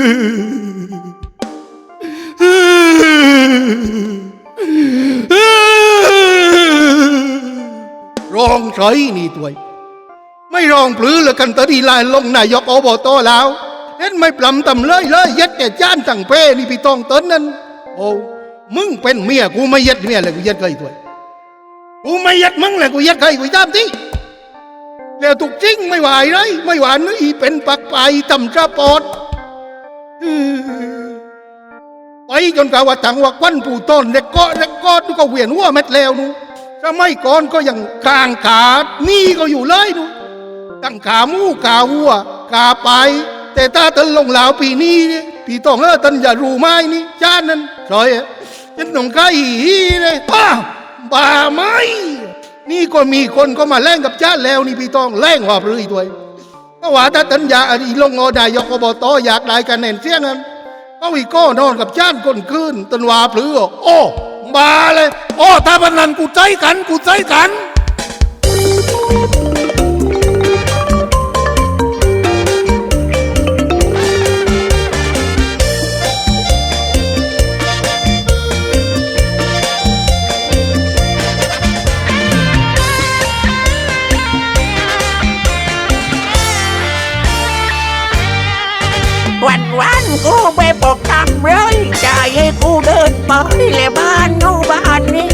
ร้องใส่นี่ตัวไม่ร้องปลื้อเลยกันตะดีลายลงนายกอบตแล้วเห็นไม่ปลำตำเลยเลยย็ดแต่จ้านจังเป้นี่พี่ตองเติ้นนั่นโอ้มึงเป็นเมียกูไม่ย็ดเมียเลยกูย็ดเคยตัวกูไม่ย็ดมึงเลยกูย็ดเคยกูตามที่แล้วถูกจริงไม่ไหวเลยไม่ไหวนี่เป็นปักไปตำจะปอด ไปจนกว่าจังว่าควันปู่ต้นเด็กก็เด็กก็ดูก็เวียนหัวเม็ดแล้วนูสมัยก่อนก็ยังกลางขานี่ก็อยู่เลยนูตั้งขามูขาวัวขาไป แต่ถ้าตันลงเหลาวปีนี้เนี่ยพี่ต้องเออตันอย่ารู้ไหมนี่จ้านนั้นซอยอะฉันต้องใกล้หีเลยป้าบ้าไหมนี่ก็มีคนก็มาแล่งกับจ้านแล้วนี่พี่ต้องแล่งว่าพรือตัว ก็ว่าถ้าตันอยากอีลงอดายกอบตอยากได้กันแน่นเสียงนั้นก็อีก็นอนกับจ้านคนคืนตันว่าพลือโอ้มาเลย โอ้ถ้าบันนันกูใจกันกูใจกัน กูไปบอกทำเลยใจให้กูเดินไปเลยบ้านโน้บ้านนี้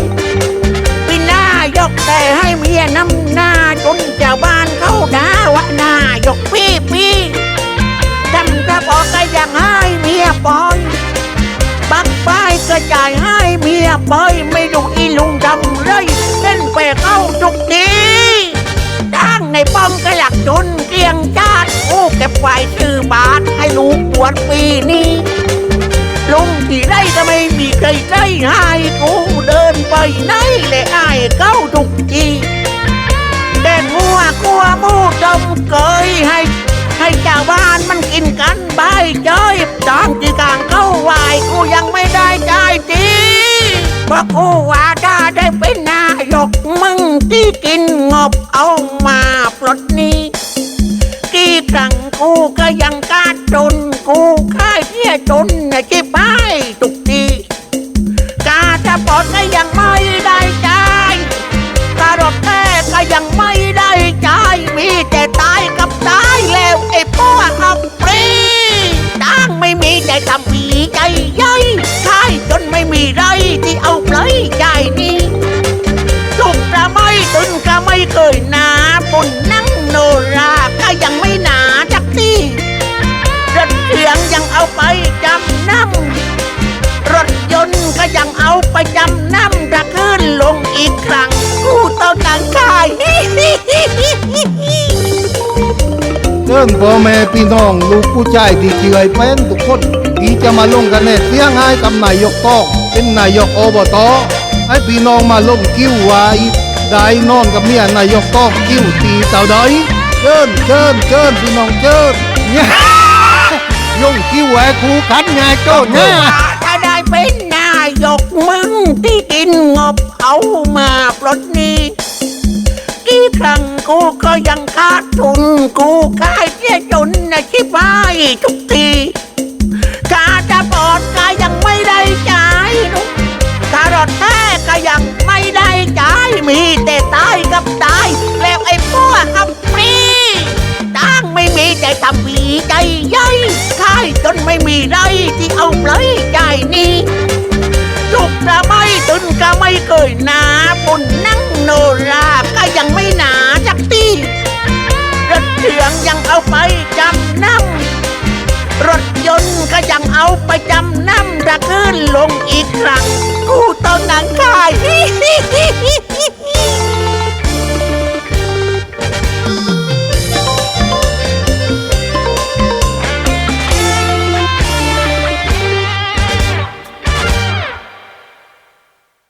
พี่นายกแต่ให้เมียน้ำหน้าจนเจ้าบ้านเขาด่าว่าหนายกพี่พี่จำกระบอกก็ยังให้เมียปล่อยบักไปก็จ่ายให้เมียปล่อย อบาทให้ลูกบวชปีนี้ลุงที่ได้ก็ไม่มีใครใจให้กูเดินไปไหนเลยอายเข้าทุกทีแดนงัวกลัวมูดมเคยให้ ให้ชาวบ้านมันกินกันใบยเจยตอนที่กลางเข้าไหวกูยังไม่ได้ใจทีเพราะกูว่าถ้ได้เป็นนายกมึงที่กินงบเอา จนกูค่ายเที่ยจนนะจิบายตุกตีกาจะปอดก็ยังไม่ได้ใจการถแท้ก็ยังไม่ได้ใจมีแต่ตายกับตาย ไปจำนำรถยนต์ก็ยังเอาไปจำนำจะขึ้นลงอีกครั้ง กูต้องนังขายเชิญพ่อแม่พี่น้องลูกผู้ชายที่เชื่อเป็นทุกคนที่จะมาลงกันแน่เสียงให้กับนายกต้องเป็นนายกอบตให้พี่น้องมาลงกิ้วไว้ได้นอนกับเมียนายกต้องกิ้วตีเต่าใดเชิญเชิญเชิญพี่น้องเชิญเนี่ย ยงกิ้วแหวครูขันไงโจ้เนี่ยถ้าได้เป็นนายกมึงที่กินงบเอามาปลดนี้กี่ครั้งกูก็ยังขาดทุน กูขายเสียจนนะชิบหายทุกทีกาจะปอดก็ยังไม่ได้จ่ายนุกการถแท้ก็ยังไม่ได้จ่ายมีแต่ตายกับตา มีใจทำผีใจย่อยขายจนไม่มีไรที่เอาปล่อยใจนี้ทุกระไม่ตุนก็ไม่เคยหนาปุ่นนั่งโนราก็ยังไม่หนาจักทีรถเถืองยังเอาไปจำนำรถยนต์ก็ยังเอาไปจำนำระขึ้นลงอี